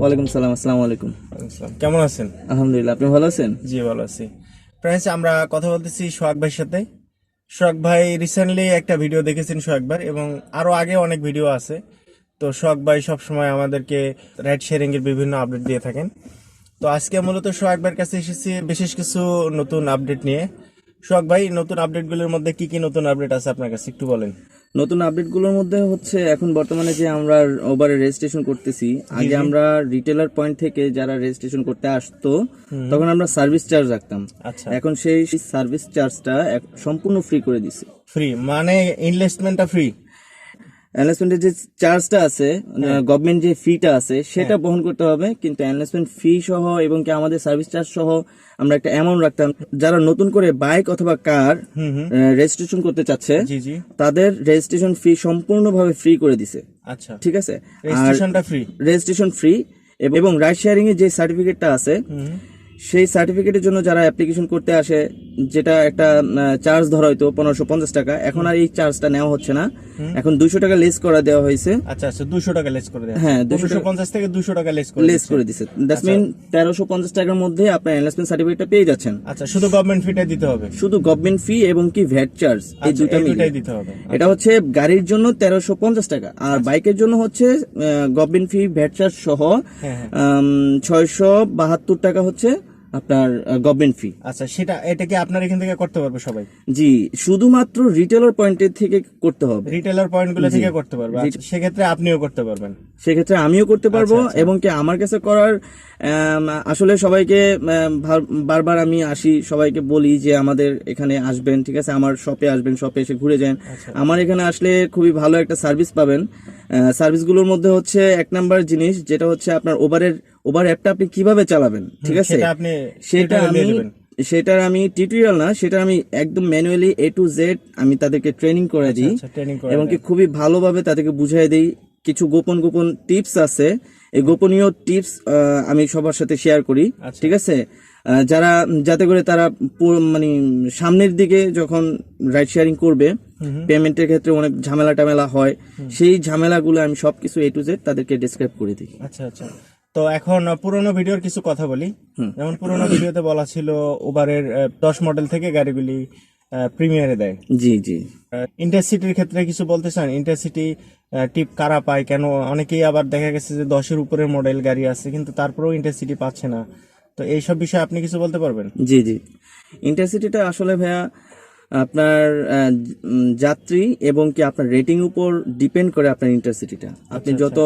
ওয়ালাইকুম সালাম আসসালামু আলাইকুম। কেমন আছেন? আলহামদুলিল্লাহ আপনি ভালো আছেন? জি ভালো আছি। ফ্রেন্ডস আমরা কথা বলতেছি সোহাগ ভাইয়ের সাথে। সোহাগ ভাই রিসেন্টলি একটা ভিডিও দেখেছেন সোহাগ ভাই এবং আরও আগে অনেক ভিডিও আছে। তো সোহাগ ভাই সবসময় আমাদেরকে রাইড শেয়ারিং এর বিভিন্ন আপডেট দিয়ে থাকেন। তো আজকে মূলত সোহাগ ভাইয়ের কাছে এসেছি বিশেষ কিছু নতুন আপডেট নিয়ে। সোহাগ ভাই নতুন আপডেটগুলোর মধ্যে কি কি নতুন আপডেট আছে আপনার কাছে? একটু বলেন। নতুন আপডেটগুলোর মধ্যে হচ্ছে এখন বর্তমানে যে আমরা ওভারে রেজিস্ট্রেশন করতেছি আগে আমরা রিটেলার পয়েন্ট থেকে যারা রেজিস্ট্রেশন করতে আসতো তখন আমরা সার্ভিস চার্জ রাখতাম। আচ্ছা। এখন সেই সার্ভিস চার্জটা সম্পূর্ণ ফ্রি করে দিছে। ফ্রি মানে ইনভেস্টমেন্টটা ফ্রি অ্যানাউন্সমেন্টের যে চার্জটা আছে গভর্নমেন্ট যে ফিটা আছে সেটা বহন করতে হবে। কিন্তু অ্যানাউন্সমেন্ট ফি সহ এবং কি আমাদের সার্ভিস চার্জ সহ আমরা একটা অ্যামাউন্ট রাখতাম। যারা নতুন করে বাইক অথবা কার রেজিস্ট্রেশন করতে চাচ্ছে তাদের রেজিস্ট্রেশন ফি সম্পূর্ণভাবে ফ্রি করে দিছে। আচ্ছা। ঠিক আছে? রেজিস্ট্রেশনটা ফ্রি রেজিস্ট্রেশন ফ্রি এবং রাইড শেয়ারিং এর যে সার্টিফিকেটটা আছে সেই সার্টিফিকেটের জন্য যারা অ্যাপ্লিকেশন করতে আসে যেটা একটা চার্জ ধরা হয়তো পনেরোশো পঞ্চাশ টাকা এখন আর এই চার্জটা নেওয়া হচ্ছে না। এখন দুইশো টাকা লেস করা দেওয়া হয়েছে। আচ্ছা আচ্ছা দুশো টাকা লেস করে হ্যাঁ, দুশো পঞ্চাশ থেকে দুশো টাকা লেস করে লেস করে দিছে দ্যাটস মিন তেরোশো পঞ্চাশ টাকার মধ্যে আপনার এনলাসমেন্ট সার্টিফিকেটটা পেয়ে যাচ্ছেন। আচ্ছা শুধু গভর্নমেন্ট ফিটা দিতে হবে। শুধু গভর্নমেন্ট ফি এবং কি ভ্যাট চার্জ এই আচ্ছা, দুটা মিলিয়ে। দিতে হবে। এটা হচ্ছে গাড়ির জন্য তেরোশো পঞ্চাশ টাকা আর বাইকের জন্য হচ্ছে গভর্নমেন্ট ফি ভ্যাট চার্জ সহ হ্যাঁ হ্যাঁ। ছয়শো বাহাত্তর টাকা হচ্ছে। আপনার গভর্নমেন্ট ফি আচ্ছা সেটা এটা কি আপনার এখান থেকে করতে পারবে সবাই? জি শুধুমাত্র রিটেলার পয়েন্টের থেকে করতে হবে। রিটেলার পয়েন্টগুলো থেকে করতে পারবে। আচ্ছা, সেক্ষেত্রে আপনিও করতে পারবেন। সেক্ষেত্রে আমিও করতে পারব আচ্ছা, এবং কি আমার কাছে করার আসলে সবাইকে বারবার আমি আসি সবাইকে বলি যে আমাদের এখানে আসবেন ঠিক আছে? আমার শপে আসবেন শপে এসে ঘুরে যান। আচ্ছা। আমার এখানে আসলে খুবই ভালো একটা সার্ভিস পাবেন। সার্ভিসগুলোর মধ্যে হচ্ছে এক নাম্বার জিনিস যেটা হচ্ছে আপনার ওভারের ওভার অ্যাপটা আপনি কীভাবে চালাবেন ঠিক আছে? সেটা আমি সেটার আমি টিউটোরিয়াল না সেটা আমি একদম ম্যানুয়ালি এ টু জেড আমি তাদেরকে ট্রেনিং করে দিই আচ্ছা এবং কি খুবই ভালোভাবে তাদেরকে বুঝিয়ে দিই। কিছু গোপন গোপন টিপস আছে। এই গোপনীয় টিপস আমি সবার সাথে শেয়ার করি আচ্ছা। ঠিক আছে? যারা যাতে করে তারা মানে সামনের দিকে যখন রাইড শেয়ারিং করবে পেমেন্টের ক্ষেত্রে অনেক ঝামেলা টামেলা হয়। সেই ঝামেলাগুলো আমি সবকিছু এ টু জেড তাদেরকে ডিসক্রাইব করে দিই আচ্ছা আচ্ছা। তো এখন পুরোনো ভিডিওর কিছু কথা বলি। যেমন পুরোনো ভিডিওতে বলা ছিল ওভারের দশ মডেল থেকে গাড়িগুলি প্রিমিয়ারে দেয়। জি জি। ইন্টারসিটির ক্ষেত্রে কিছু বলতে চান? ইন্টারসিটি টিপ কারা পায়? কেন? অনেকেই আবার দেখা গেছে যে দশের উপরের মডেল গাড়ি আছে কিন্তু তারপরেও ইন্টারসিটি পাচ্ছে না। তো এইসব বিষয়ে আপনি কিছু বলতে পারবেন? জি জি। ইন্টারসিটিটা আসলে ভাইয়া আপনার যাত্রী এবং কি আপনার রেটিং উপর ডিপেন্ড করে আপনার ইন্টারসিটিটা আপনি যত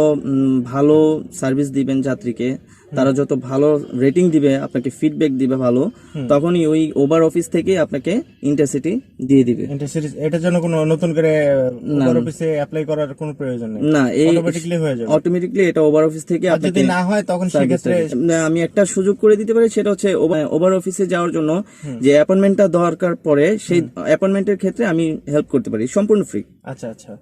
ভালো সার্ভিস দিবেন যাত্রীকে তারা যত ভালো রেটিং দিবে আপনাকে ফিডব্যাক দিবে ভালো তখনই ওই ওভার অফিস থেকে আপনাকে ইন্টারসিটি দিয়ে দিবে। ইন্টারসিটি এটার জন্য কোনো নতুন করে ওভার অফিসে অ্যাপ্লাই করার কোনো প্রয়োজন নেই। না এই অটোমেটিকলি হয়ে যাবে। অটোমেটিকলি এটা ওভার অফিস থেকে আর আপনাকে যদি না হয় তখন সেক্ষেত্রে আমি একটা সুযোগ করে দিতে পারি সেটা হচ্ছে ওভার অফিসে যাওয়ার জন্য যে অ্যাপয়েন্টমেন্টটা দরকার পড়ে সেই অ্যাপয়েন্টমেন্টের ক্ষেত্রে আমি হেল্প করতে পারি সম্পূর্ণ ফ্রি আচ্ছা আচ্ছা।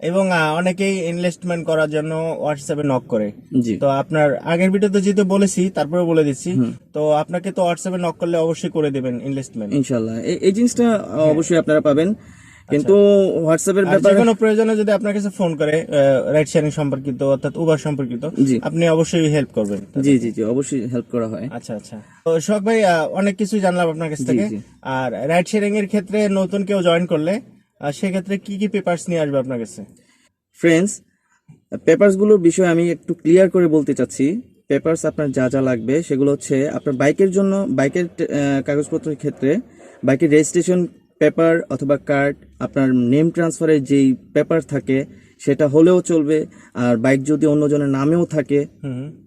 এবং অনেকেই ইনভেস্টমেন্ট করার জন্য হোয়াটসঅ্যাপে নক করে। তো আপনার আগের ভিডিওতে যেহেতু বলেছি তারপরে বলে দিচ্ছি। তো আপনাকে তো হোয়াটসঅ্যাপে নক করলে অবশ্যই করে দেবেন ইনভেস্টমেন্ট ইনশাল্লাহ এই- জিনিসটা অবশ্যই আপনারা পাবেন। কিন্তু হোয়াটসঅ্যাপের ব্যাপারে কোনো প্রয়োজনে যদি আপনার কাছে ফোন করে রাইড শেয়ারিং সম্পর্কিত অর্থাৎ উবার সম্পর্কিত আপনি অবশ্যই হেল্প করবেন। জি জি জি অবশ্যই হেল্প করা হয়। আচ্ছা আচ্ছা। তো শখ ভাই অনেক কিছু জানলাম আপনার কাছ থেকে। আর রাইড শেয়ারিং এর ক্ষেত্রে নতুন কেউ জয়েন করলে আহ, সেক্ষেত্রে কি কি পেপারস নিয়ে আসবে আপনার কাছে? ফ্রেন্ডস পেপারসগুলোর বিষয়ে আমি একটু ক্লিয়ার করে বলতে চাচ্ছি। পেপারস আপনার যা যা লাগবে সেগুলো হচ্ছে আপনার বাইকের জন্য বাইকের কাগজপত্রের ক্ষেত্রে বাইকের রেজিস্ট্রেশন পেপার অথবা কার্ড আপনার নেম ট্রান্সফারের যেই পেপার থাকে সেটা হলেও চলবে। আর বাইক যদি অন্যজনের নামেও থাকে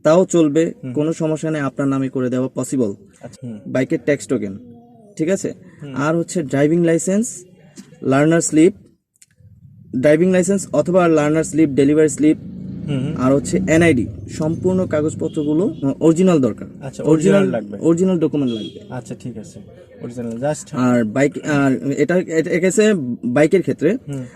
তাও চলবে। কোনো সমস্যা নেই আপনার নামে করে দেওয়া পসিবল আচ্ছা। বাইকের ট্যাক্স টোকেন ঠিক আছে? আর হচ্ছে driving licence learner slip driving licence অথবা লার্নার স্লিপ ডেলিভারি স্লিপ। আর হচ্ছে এনআইডি সম্পূর্ণ কাগজপত্রগুলো অরিজিনাল দরকার। আচ্ছা অরিজিনাল লাগবে। অরিজিনাল ডকুমেন্ট লাগবে। আচ্ছা ঠিক আছে। অরিজিনাল জাস্ট আর বাইক আর এটা এটা বাইকের ক্ষেত্রে।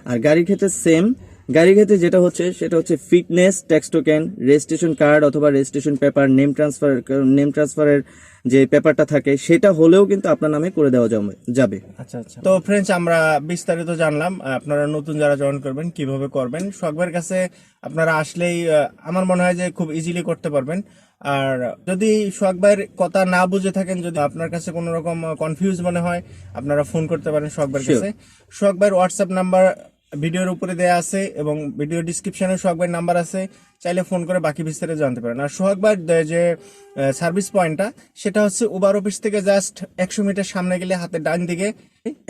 আর গাড়ির ক্ষেত্রে সেম গাড়ির ক্ষেত্রে যেটা হচ্ছে সেটা হচ্ছে fitness tax token registration card অথবা registration paper name transfer name ট্রান্সফারের যে পেপারটা থাকে সেটা হলেও কিন্তু আপনার নামে করে দেওয়া যাবে- আচ্ছা আচ্ছা। তো ফ্রেন্ডস আমরা বিস্তারিত জানলাম আপনারা নতুন যারা জয়েন করবেন কীভাবে করবেন? শখবের কাছে আপনারা আসলেই আমার মনে হয় যে খুব ইজিলি করতে পারবেন। আর যদি শখবের কথা না বুঝে থাকেন যদি আপনার কাছে কোনো রকম কনফিউজ মনে হয় আপনারা ফোন করতে পারেন শখবের কাছে। শখবের হোয়াটসঅ্যাপ নাম্বার ভিডিওর উপরে দেয়া আছে এবং ভিডিও ডিসক্রিপশনে সোহাগবার নাম্বার আছে চাইলে ফোন করে বাকি বিস্তারিত জানতে পারেন। আর সোহাগবার যে সার্ভিস পয়েন্টটা সেটা হচ্ছে উবার অফিস থেকে জাস্ট একশো মিটার সামনে গেলে হাতের ডান দিকে।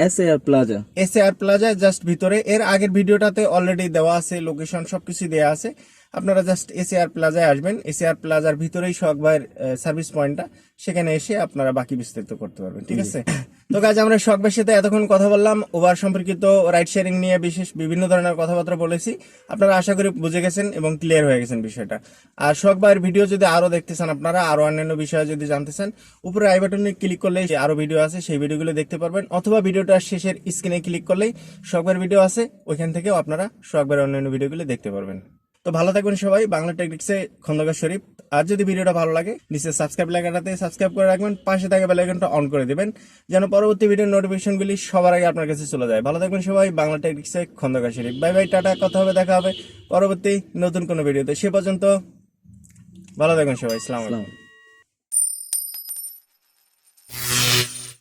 S A R plaza S A R plaza just ভিতরে। এর আগের ভিডিওটাতে অলরেডি দেওয়া আছে লোকেশন সবকিছু দেওয়া আছে। আপনারা জাস্ট এসে আর প্লাজায় আসবেন। এসে আর প্লাজার ভিতরেই শখবাইয়ের সার্ভিস পয়েন্টটা সেখানে এসে আপনারা বাকি বিস্তারিত করতে পারবেন। ঠিক আছে? তো কাজ আমরা শখবাইয়ের সাথে এতক্ষণ কথা বললাম। ওভার সম্পর্কিত রাইড শেয়ারিং নিয়ে বিশেষ বিভিন্ন ধরনের কথাবার্তা বলেছি। আপনারা আশা করি বুঝে গেছেন এবং ক্লিয়ার হয়ে গেছেন বিষয়টা। আর শখ শখবাইয়ের ভিডিও যদি আরও দেখতে চান আপনারা, আরও অন্যান্য বিষয়ে যদি জানতে চান, উপরে আই বাটনে ক্লিক করলেই আরও ভিডিও আছে, সেই ভিডিওগুলো দেখতে পারবেন। অথবা ভিডিওটা শেষের স্ক্রিনে ক্লিক করলেই শখবার ভিডিও আছে, ওইখান থেকেও আপনারা শখবার অন্যান্য ভিডিওগুলো দেখতে পারবেন। তো ভালো থাকবেন সবাই। বাংলা টেকনিক্সে খন্দকার শরীফ। আর যদি ভিডিওটা ভালো লাগে, নিচে সাবস্ক্রাইব লেখাটাতে সাবস্ক্রাইব করে রাখবেন। পাশে থাকা বেল আইকনটা অন করে দেবেন, যেন পরবর্তী ভিডিওর নোটিফিকেশনগুলি সবার আগে আপনার কাছে চলে যায়। ভালো থাকবেন সবাই। বাংলা টেকনিক্সে খন্দকার শরীফ। বাই বাই, টাটা, কথা হবে, দেখা হবে পরবর্তী নতুন কোনো ভিডিওতে সে পর্যন্ত ভালো থাকবেন সবাই। ইসলাম আলাইকুম।